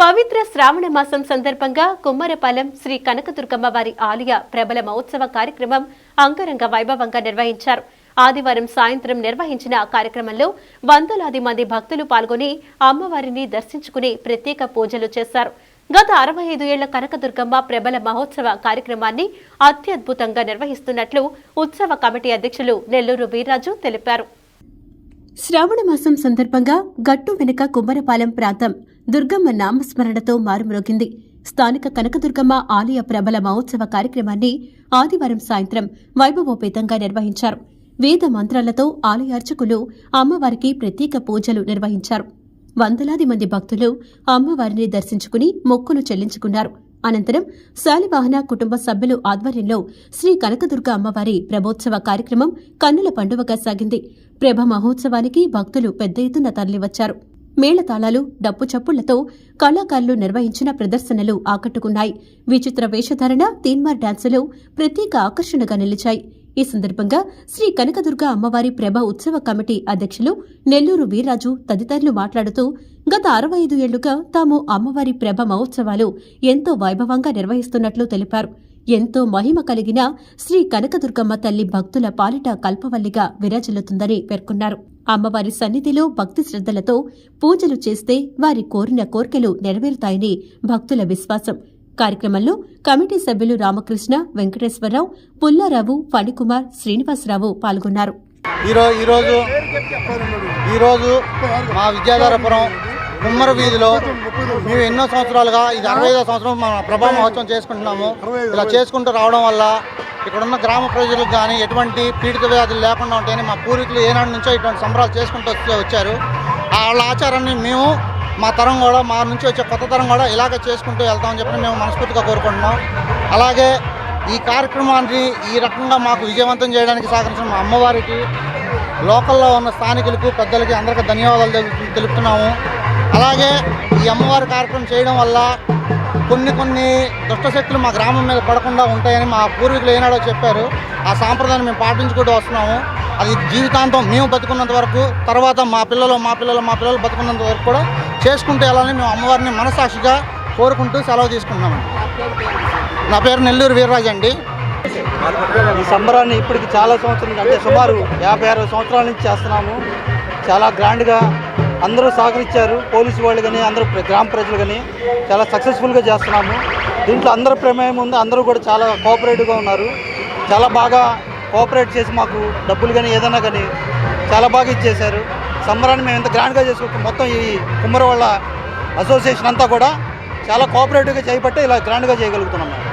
పవిత్ర శ్రావణ మాసం సందర్భంగా కుమ్మరపాలెం శ్రీ కనకదుర్గమ్మ వారి ఆలయ ప్రబల మహోత్సవ కార్యక్రమం అంగరంగ వైభవంగా నిర్వహించారు. ఆదివారం సాయంత్రం నిర్వహించిన కార్యక్రమంలో వందలాది మంది భక్తులు పాల్గొని అమ్మవారిని దర్శించుకుని ప్రత్యేక పూజలు చేశారు. గత అరవై ఐదు ఏళ్ళ కనకదుర్గమ్మ ప్రబల మహోత్సవ కార్యక్రమాన్ని అత్యద్భుతంగా నిర్వహిస్తున్నట్లు ఉత్సవ కమిటీ అధ్యక్షులు నెల్లూరు వీర్రాజు తెలిపారు. శ్రావణ మాసం సందర్భంగా గట్టు వెనుక కుమ్మరపాలెం ప్రాంతం దుర్గమ్మ నామస్మరణతో మారుమ్రోగింది. స్థానిక కనకదుర్గమ్మ ఆలయ ప్రబల మహోత్సవ కార్యక్రమాన్ని ఆదివారం సాయంత్రం వైభవోపేతంగా నిర్వహించారు. వేద మంత్రాలతో ఆలయార్చకులు అమ్మవారికి ప్రత్యేక పూజలు నిర్వహించారు. వందలాది మంది భక్తులు అమ్మవారిని దర్శించుకుని మొక్కులు చెల్లించుకున్నారు. అనంతరం శాలివాహన కుటుంబ సభ్యులు ఆధ్వర్యంలో శ్రీ కనకదుర్గ అమ్మవారి ప్రభోత్సవ కార్యక్రమం కన్నుల పండువగా సాగింది. ప్రభ మహోత్సవానికి భక్తులు పెద్ద ఎత్తున తరలివచ్చారు. మేళతాళాలు డప్పు చప్పుళ్ళతో కళాకారులు నిర్వహించిన ప్రదర్శనలు ఆకట్టుకున్నాయి. విచిత్ర వేషధారణ తీన్మార్ డాన్సులు ప్రత్యేక ఆకర్షణగా నిలిచాయి. ఈ సందర్భంగా శ్రీ కనకదుర్గ అమ్మవారి ప్రభ ఉత్సవ కమిటీ అధ్యక్షులు నెల్లూరు వీర్రాజు తదితరులు మాట్లాడుతూ గత అరవై ఐదు ఏళ్ళుగా తాము అమ్మవారి ప్రభ మహోత్సవాలు ఎంతో వైభవంగా నిర్వహిస్తున్నట్లు తెలిపారు. ఎంతో మహిమ కలిగిన శ్రీ కనకదుర్గమ్మ తల్లి భక్తుల పాలిట కల్పవల్లిగా విరాజిల్లుతుందని పేర్కొన్నారు. అమ్మవారి సన్నిధిలో భక్తి శ్రద్ధలతో పూజలు చేస్తే వారి కోరిన కోర్కెలు నెరవేరుతాయని భక్తుల విశ్వాసం. కార్యక్రమంలో కమిటీ సభ్యులు రామకృష్ణ వెంకటేశ్వరరావు పుల్లారావు ఫణికుమార్ శ్రీనివాసరావు పాల్గొన్నారు. ఈరోజు ఈరోజు మా విద్యాధరపురం కుమ్మర వీధిలో మేము ఎన్నో సంవత్సరాలుగా ఇది అరవై ఐదో సంవత్సరం మన ప్రభా మహోత్సవం చేసుకుంటున్నాము. ఇలా చేసుకుంటూ రావడం వల్ల ఇక్కడున్న గ్రామ ప్రజలకు కానీ ఎటువంటి పీడిత వ్యాధులు లేకుండా ఉంటాయని మా పూర్వీకులు ఏనాడు నుంచో ఇటువంటి సంబరాలు చేసుకుంటూ వచ్చారు. వాళ్ళ ఆచారాన్ని మేము మా తరం కూడా మా నుంచి వచ్చే కొత్త తరం కూడా ఇలాగే చేసుకుంటూ వెళ్తామని చెప్పి మేము మనస్ఫూర్తిగా కోరుకుంటున్నాం. అలాగే ఈ కార్యక్రమాన్ని ఈ రకంగా మాకు విజయవంతం చేయడానికి సహకరించిన మా అమ్మవారికి లోకల్లో ఉన్న స్థానికులకు పెద్దలకి అందరికీ ధన్యవాదాలు తెలుపుతున్నాము. అలాగే ఈ అమ్మవారి కార్యక్రమం చేయడం వల్ల కొన్ని కొన్ని దుష్టశక్తులు మా గ్రామం మీద పడకుండా ఉంటాయని మా పూర్వీకులు ఏనాడో చెప్పారు. ఆ సాంప్రదాయాన్ని మేము పాటించుకుంటూ వస్తున్నాము. అది జీవితాంతం మేము బతుకున్నంత వరకు తర్వాత మా పిల్లలు మా పిల్లలు మా పిల్లలు బతుకున్నంత వరకు కూడా చేసుకుంటూ వెళ్ళాలని మేము అమ్మవారిని మనసాక్షిగా కోరుకుంటూ సెలవు తీసుకుంటున్నాము నా పేరు నెల్లూరు వీర్రాజ్ అండి. ఈ సంబరాన్ని ఇప్పటికి చాలా సంవత్సరం అంటే సుమారు యాభై అరవై సంవత్సరాల నుంచి చేస్తున్నాము. చాలా గ్రాండ్గా అందరూ సహకరించారు. పోలీసు వాళ్ళు కానీ అందరూ గ్రామ ప్రజలు కానీ చాలా సక్సెస్ఫుల్గా చేస్తున్నాము. దీంట్లో అందరి ప్రమేయం ఉంది. అందరూ కూడా చాలా కోఆపరేటివ్గా ఉన్నారు. చాలా బాగా కోఆపరేట్ చేసి మాకు డబ్బులు కానీ ఏదైనా కానీ చాలా బాగా ఇచ్చేశారు. సంబరాన్ని మేము ఎంత గ్రాండ్గా చేసుకుంటాం మొత్తం ఈ కుమ్మర వాళ్ళ అసోసియేషన్ అంతా కూడా చాలా కోఆపరేటివ్గా చేయబట్టే ఇలా గ్రాండ్గా చేయగలుగుతున్నాం మేము.